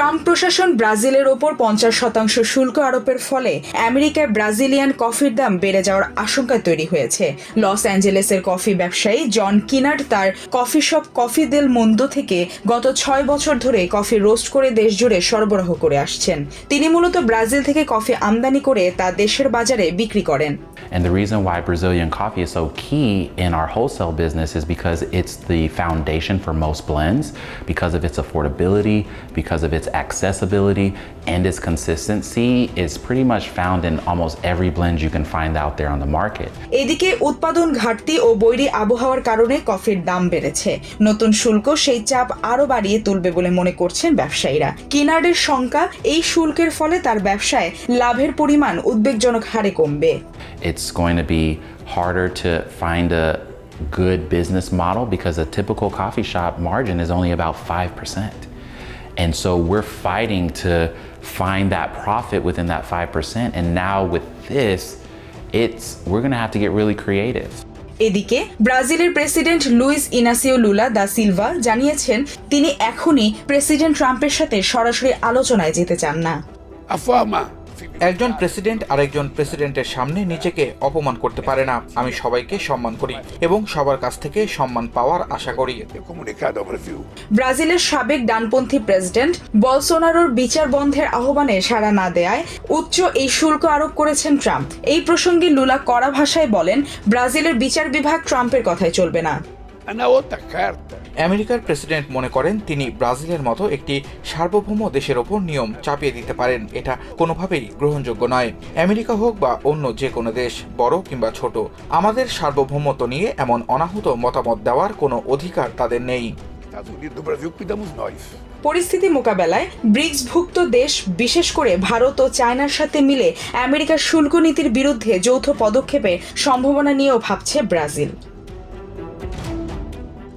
Trump প্রশাসন ব্রাজিলের ওপর পঞ্চাশ শতাংশ শুল্ক আরোপের ফলে আমেরিকায় ব্রাজিলিয়ান কফির দাম বেড়ে যাওয়ার আশঙ্কা তৈরি হয়েছে। লস অ্যাঞ্জেলেসের কফি ব্যবসায়ী জন কিনার্ড তার কফি শপ কফি দেল মন্দ থেকে গত ছয় বছর ধরে কফি রোস্ট করে দেশ জুড়ে সরবরাহ করে আসছেন। তিনি মূলত ব্রাজিল থেকে কফি আমদানি করে তা দেশের বাজারে বিক্রি করেন। And the reason why Brazilian coffee is so key in our wholesale business is because it's the foundation for most blends, because of its affordability, because of its accessibility, and its consistency is pretty much found in almost every blend you can find out there on the market. এদিকে উৎপাদন ঘাটতি ও বৈরী আবহাওয়ার কারণে কফির দাম বেড়েছে নতুন শুল্ক সেই চাপ আরও বাড়িয়ে তুলবে বলে মনে করছেন ব্যবসায়ীরা কিনার্ডের শঙ্কা এই শুল্কের ফলে তার ব্যবসায় লাভের পরিমাণ উদ্বেগজনক হারে কমবে It's going to be harder to find a good business model because a typical coffee shop margin is only about 5%. And so we're fighting to find that profit within that 5%. And now with this, it's we're going to have to get really creative. এদিকে ব্রাজিলের president Luiz Inacio Lula da Silva জানিয়েছেন তিনি এখনই president ট্রাম্পের সাথে সরাসরি আলোচনায় যেতে চান না একজন প্রেসিডেন্ট আরেকজন প্রেসিডেন্টের সামনে নিজেকে অপমান করতে পারে না। আমি সবাইকে সম্মান করি এবং সবার কাছ থেকে সম্মান পাওয়ার আশা করি। ব্রাজিলের সাবেক ডানপন্থী প্রেসিডেন্ট বলসোনারোর বিচার বন্ধের আহ্বানে সাড়া না দেয়ায় উচ্চ এই শুল্ক আরোপ করেছেন ট্রাম্প। এই প্রসঙ্গে লুলা কড়া ভাষায় বলেন, ব্রাজিলের বিচার বিভাগ ট্রাম্পের কথায় চলবে না। আমেরিকার প্রেসিডেন্ট মনে করেন তিনি ব্রাজিলের মতো একটি সার্বভৌম দেশের ওপর নিয়ম চাপিয়ে দিতে পারেন। এটা কোনোভাবেই গ্রহণযোগ্য নয়। আমেরিকা হোক বা অন্য যে কোনো দেশ বড় কিংবা ছোট আমাদের সার্বভৌমত্ব নিয়ে এমন অনাহুত মতামত দেওয়ার কোনো অধিকার তাদের নেই। পরিস্থিতি মোকাবেলায় ব্রিক্সভুক্ত দেশ বিশেষ করে ভারত ও চায়নার সাথে মিলে আমেরিকার শুল্ক নীতির বিরুদ্ধে যৌথ পদক্ষেপের সম্ভাবনা নিয়েও ভাবছে Brazil.